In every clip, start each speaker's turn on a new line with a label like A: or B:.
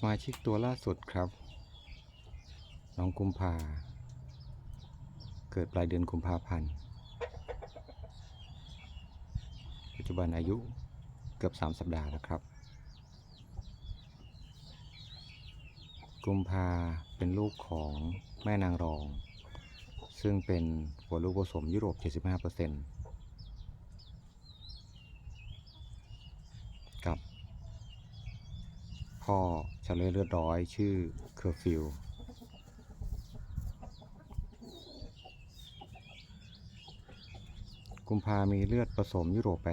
A: สมาชิกตัวล่าสุดครับน้องกุมภาเกิดปลายเดือนกุมภาพันธ์ ปัจจุบันอายุเกือบ 3 สัปดาห์แล้วครับ กุมภาเป็นลูกของแม่นางรอง ซึ่งเป็นหัวลูกผสมยุโรป 75%กับ พ่อชาเลเลือดร้อยชื่อเคอร์ฟิลกุมภามีเลือดผสมยุโรป 87.5%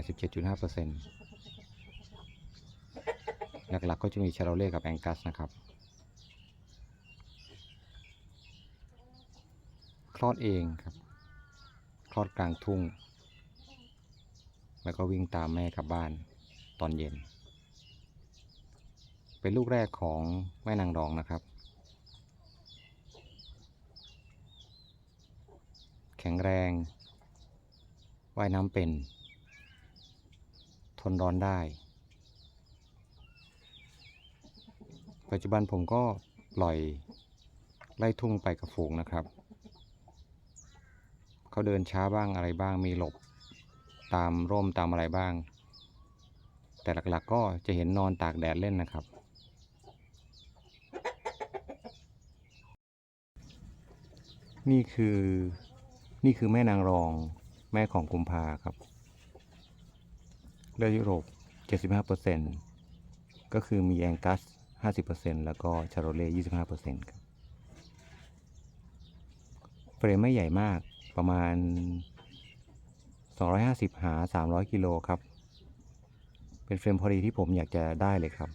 A: หลักๆก็จะมีชาโรเล่กับแองกัสนะครับ คลอดเองครับ คลอดกลางทุ่ง แล้วก็วิ่งตามแม่กลับบ้านตอนเย็น เป็นลูกแรกของแม่นางรองนะครับ แข็งแรง ว่ายน้ำเป็น ทนร้อนได้ ปัจจุบันผมก็ปล่อยไล่ทุ่งไปกับฝูงนะครับ เขาเดินช้าบ้างอะไรบ้างมีหลบตามร่มตามอะไรบ้าง แต่หลักๆก็จะเห็นนอนตากแดดเล่นนะครับ นี่คือนี่คือแม่นางรองแม่ของกุมภาครับเลือดยุโรป 75%ก็คือมีแองกัส 50%แล้วก็ชาโรเล่25%ครับ เฟรมไม่ใหญ่มากประมาณ 250 หา 300 กิโลครับ เป็นเฟรมพอดีที่ผมอยากจะได้เลยครับ